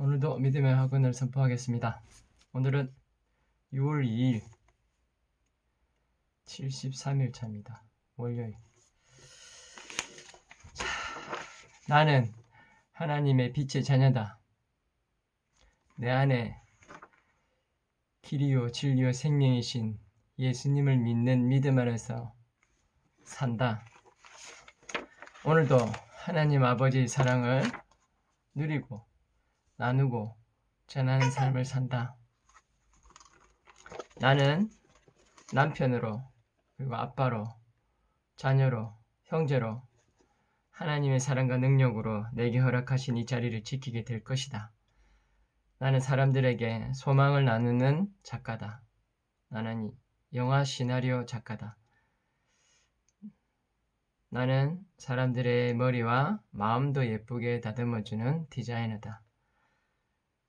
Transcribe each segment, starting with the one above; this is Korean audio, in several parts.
오늘도 믿음의 학원을 선포하겠습니다. 오늘은 6월 2일 73일 차입니다. 월요일. 자, 나는 하나님의 빛의 자녀다. 내 안에 길이요 진리요 생명이신 예수님을 믿는 믿음 안에서 산다. 오늘도 하나님 아버지의 사랑을 누리고 나누고 전하는 삶을 산다. 나는 남편으로 그리고 아빠로 자녀로 형제로 하나님의 사랑과 능력으로 내게 허락하신 이 자리를 지키게 될 것이다. 나는 사람들에게 소망을 나누는 작가다. 나는 영화 시나리오 작가다. 나는 사람들의 머리와 마음도 예쁘게 다듬어주는 디자이너다.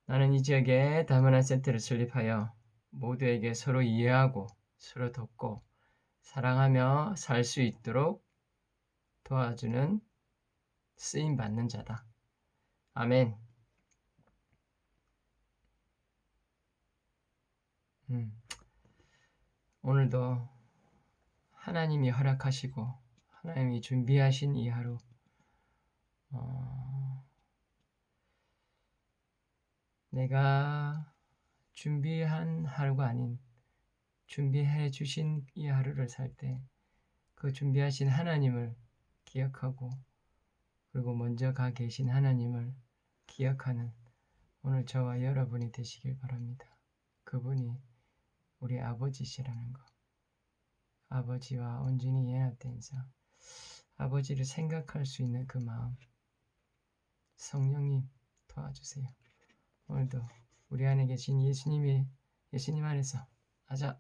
나는 이 지역에 다문화 센터를 설립하여 모두에게 서로 이해하고 서로 돕고 사랑하며 살 수 있도록 도와주는 쓰임 받는 자다. 아멘. 음, 오늘도 하나님이 허락하시고 하나님이 준비하신 이 하루 내가 준비한 하루가 아닌 준비해 주신 이 하루를 살 때 그 준비하신 하나님을 기억하고 그리고 먼저 가 계신 하나님을 기억하는 오늘 저와 여러분이 되시길 바랍니다. 그분이 우리 아버지시라는 거. 아버지와 온전히 연합된서 아버지를 생각할 수 있는 그 마음. 성령님 도와주세요. 오늘도 우리 안에 계신 예수님이 예수님 안에서 아자